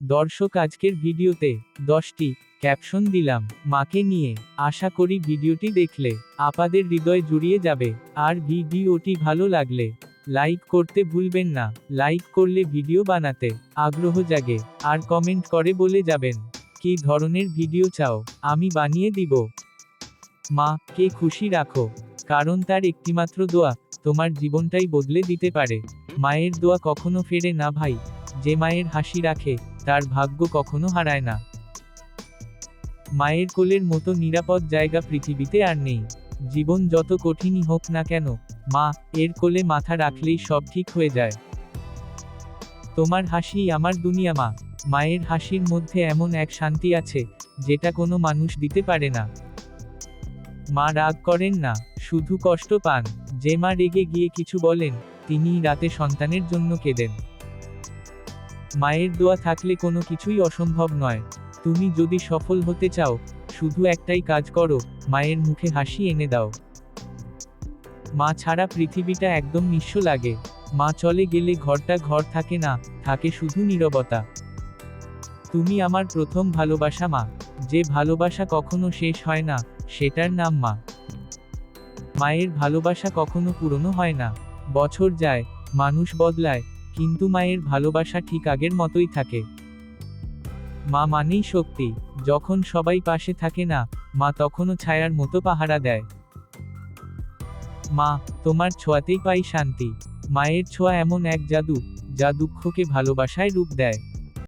দর্শক আজকের ভিডিওতে দশটি ক্যাপশন দিলাম। মাকে নিয়ে আশা করি ভিডিওটি দেখলে আপাদের হৃদয় জুড়িয়ে যাবে। আর ভিডিওটি ভালো লাগলে লাইক করতে ভুলবেন না। লাইক করলে ভিডিও বানাতে আগ্রহ জাগে। আর কমেন্ট করে বলে যাবেন, কি ধরনের ভিডিও চাও? আমি বানিয়ে দিব। মা, কে খুশি রাখো। কারণ তার একটিমাত্র দোয়া তোমার জীবনটাই বদলে দিতে পারে। মায়ের দোয়া কখনো ফেরে না ভাই। যে মায়ের হাসি রাখে, তার ভাগ্য কখনো হারায় না। মায়ের কোলের মতো নিরাপদ জায়গা পৃথিবীতে আর নেই। জীবন যত কঠিনই হোক না কেন, মা, এর কোলে মাথা রাখলেই সব ঠিক হয়ে যায়। তোমার হাসি আমার দুনিয়া, মা। মায়ের হাসির মধ্যে এমন এক শান্তি আছে, যেটা কোনো মানুষ দিতে পারে না। মা রাগ করেন না, শুধু কষ্ট পান। যে মা রেগে গিয়ে কিছু বলেন, তিনিই রাতে সন্তানের জন্য কেঁদেন। মায়ের দোয়া থাকলে কোনো কিছুই অসম্ভব নয়। তুমি যদি সফল হতে চাও, শুধু একটাই কাজ করো, মায়ের মুখে হাসি এনে দাও। মা ছাড়া পৃথিবীটা একদম নিঃস্ব লাগে। মা চলে গেলে ঘরটা ঘর থাকে না, থাকে শুধু নীরবতা। তুমি আমার প্রথম ভালোবাসা মা। যে ভালোবাসা কখনো শেষ হয় না, সেটার নাম মা। মায়ের ভালোবাসা কখনো পুরনো হয় না। বছর যায়, মানুষ বদলায় কিন্তু মায়ের ভালোবাসা ঠিক আগের মতোই থাকে। মা মানেই শক্তি, যখন সবাই পাশে থাকে না, মা তখনও ছায়ার মতো পাহারা দেয়। মা, তোমার ছোঁয়াতেই পাই শান্তি। মায়ের ছোঁয়া এমন এক জাদু, যা দুঃখকে ভালোবাসায় রূপ দেয়।